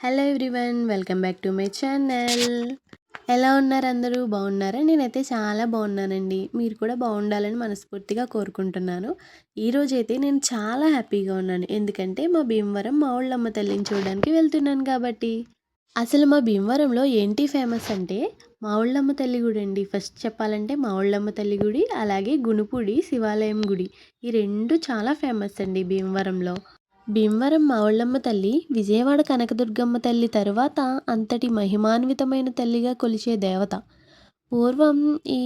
Hello everyone welcome back to my channel ఎలా ఉన్నారు అందరూ? బాగున్నారా? నేనైతే చాలా బాగున్నానండి. మీరు కూడా బాగుండాలని మనస్ఫూర్తిగా కోరుకుంటున్నాను. ఈరోజు అయితే నేను చాలా హ్యాపీగా ఉన్నాను. ఎందుకంటే మా భీమవరం మా ఊళ్ళమ్మ తల్లిని చూడడానికి వెళ్తున్నాను కాబట్టి. అసలు మా భీమవరంలో ఏంటి ఫేమస్ అంటే మా ఊళ్ళమ్మ తల్లి గుడి అండి. ఫస్ట్ చెప్పాలంటే మా ఊళ్ళమ్మ తల్లి గుడి అలాగే గునుపుడి శివాలయం గుడి. ఈ రెండు చాలా ఫేమస్ అండి భీమవరంలో. భీమవరం మావుళ్ళమ్మ తల్లి విజయవాడ కనకదుర్గమ్మ తల్లి తరువాత అంతటి మహిమాన్వితమైన తల్లిగా కొలిచే దేవత. పూర్వం ఈ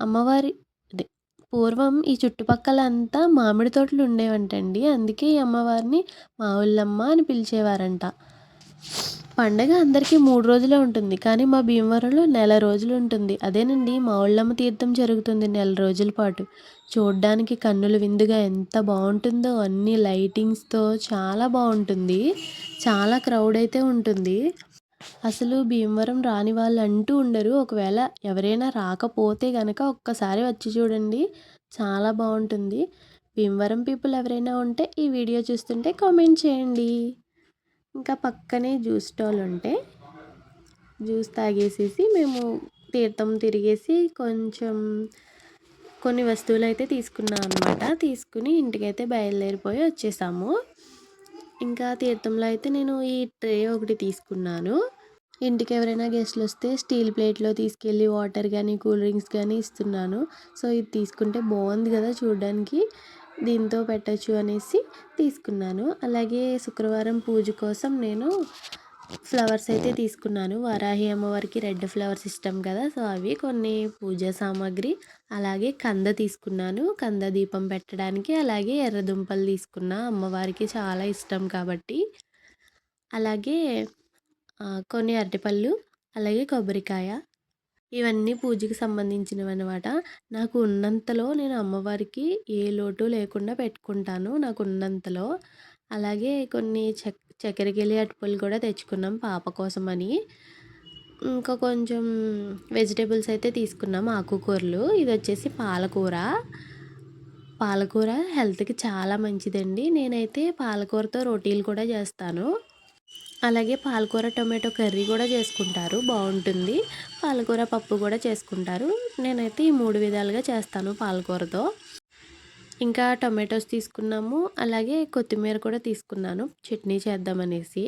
అమ్మవారి అదే పూర్వం ఈ చుట్టుపక్కల అంతా మామిడి తోటలు ఉండేవంటండి. అందుకే ఈ అమ్మవారిని మావుళ్ళమ్మ అని పిలిచేవారంట. పండగ అందరికీ మూడు రోజులే ఉంటుంది కానీ మా భీమవరంలో నెల రోజులు ఉంటుంది. అదేనండి మా ఊళ్ళమ్మ తీర్థం జరుగుతుంది నెల రోజుల పాటు. చూడ్డానికి కన్నుల విందుగా ఎంత బాగుంటుందో అన్ని లైటింగ్స్తో చాలా బాగుంటుంది చాలా క్రౌడ్ అయితే ఉంటుంది. అసలు భీమవరం రాని వాళ్ళు అంటూ ఉండరు ఒకవేళ ఎవరైనా రాకపోతే కనుక ఒక్కసారి వచ్చి చూడండి చాలా బాగుంటుంది. భీమవరం పీపుల్ ఎవరైనా ఉంటే ఈ వీడియో చూస్తుంటే కామెంట్ చేయండి. ఇంకా పక్కనే జ్యూస్ స్టాల్ ఉంటే జ్యూస్ తాగేసేసి మేము తీర్థం తిరిగేసి కొంచెం కొన్ని వస్తువులు అయితే తీసుకున్నాం అనమాట తీసుకుని ఇంటికైతే బయలుదేరిపోయి వచ్చేసాము. ఇంకా తీర్థంలో అయితే నేను ఈ ట్రే ఒకటి తీసుకున్నాను. ఇంటికి ఎవరైనా గెస్ట్లు వస్తే స్టీల్ ప్లేట్లో తీసుకెళ్ళి వాటర్ కానీ కూల్ డ్రింక్స్ కానీ ఇస్తున్నాను. సో ఇది తీసుకుంటే బాగుంది కదా చూడడానికి. దీంతో పెట్టచ్చు అనేసి తీసుకున్నాను. అలాగే శుక్రవారం పూజ కోసం నేను ఫ్లవర్స్ అయితే తీసుకున్నాను. వారాహి అమ్మవారికి రెడ్ ఫ్లవర్స్ ఇష్టం కదా సో అవి కొన్ని పూజా సామాగ్రి అలాగే కంద తీసుకున్నాను. కంద దీపం పెట్టడానికి అలాగే ఎర్రదుంపలు తీసుకున్నా అమ్మవారికి చాలా ఇష్టం కాబట్టి. అలాగే కొన్ని అరటిపళ్ళు అలాగే కొబ్బరికాయ ఇవన్నీ పూజకి సంబంధించినవి అనమాట నాకు ఉన్నంతలో నేను అమ్మవారికి ఏ లోటు లేకుండా పెట్టుకుంటాను నాకు ఉన్నంతలో అలాగే కొన్ని చక్ చక్కెరకెళ్ళి అటుపులు కూడా తెచ్చుకున్నాం పాప కోసమని. ఇంకా కొంచెం వెజిటేబుల్స్ అయితే తీసుకున్నాం ఆకుకూరలు. ఇది వచ్చేసి పాలకూర. పాలకూర హెల్త్కి చాలా మంచిదండి. నేనైతే పాలకూరతో రోటీలు కూడా చేస్తాను. అలాగే పాలకూర టొమాటో కర్రీ కూడా చేసుకుంటారు. బాగుంటుంది. పాలకూర పప్పు కూడా చేసుకుంటారు. నేనైతే ఈ మూడు విధాలుగా చేస్తాను పాలకూరతో. ఇంకా టొమాటోస్ తీసుకున్నాము. అలాగే కొత్తిమీర కూడా తీసుకున్నాను. చట్నీ చేద్దామనేసి.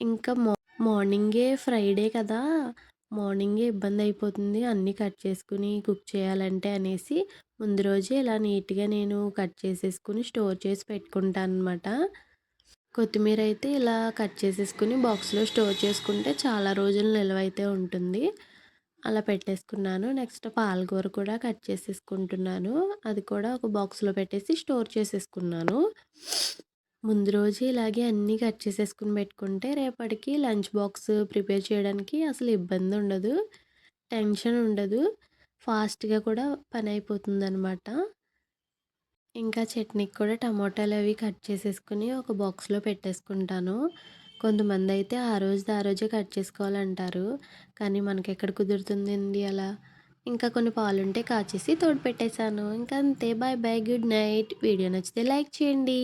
ఇంకా మా మార్నింగే ఫ్రైడే కదా. మార్నింగే ఇబ్బంది అయిపోతుంది. అన్నీ కట్ చేసుకుని కుక్ చేయాలంటే అనేసి ముందు రోజే ఇలా నీట్గా నేను కట్ చేసేసుకుని స్టోర్ చేసి పెట్టుకుంటాను అనమాట కొత్తిమీర అయితే ఇలా కట్ చేసేసుకుని బాక్స్లో స్టోర్ చేసుకుంటే చాలా రోజులు నిల్వ అయితే ఉంటుంది. అలా పెట్టేసుకున్నాను. నెక్స్ట్ పాలకూర కూడా కట్ చేసేసుకుంటున్నాను. అది కూడా ఒక బాక్స్లో పెట్టేసి స్టోర్ చేసేసుకున్నాను. ముందు రోజు ఇలాగే అన్నీ కట్ చేసేసుకుని పెట్టుకుంటే రేపటికి లంచ్ బాక్స్ ప్రిపేర్ చేయడానికి అసలు ఇబ్బంది ఉండదు. టెన్షన్ ఉండదు. ఫాస్ట్గా కూడా పని అయిపోతుంది అనమాట ఇంకా చట్నీకి కూడా టమాటాలు అవి కట్ చేసేసుకుని ఒక బాక్స్లో పెట్టేసుకుంటాను. కొంతమంది అయితే ఆ రోజు ఆ రోజే కట్ చేసుకోవాలంటారు. కానీ మనకి ఎక్కడ కుదురుతుందండి అలా? ఇంకా కొన్ని పాలుంటే కాచేసి తోడు పెట్టేశాను. ఇంకా అంతే. Bye bye. Good night. Video నచ్చితే లైక్ చేయండి.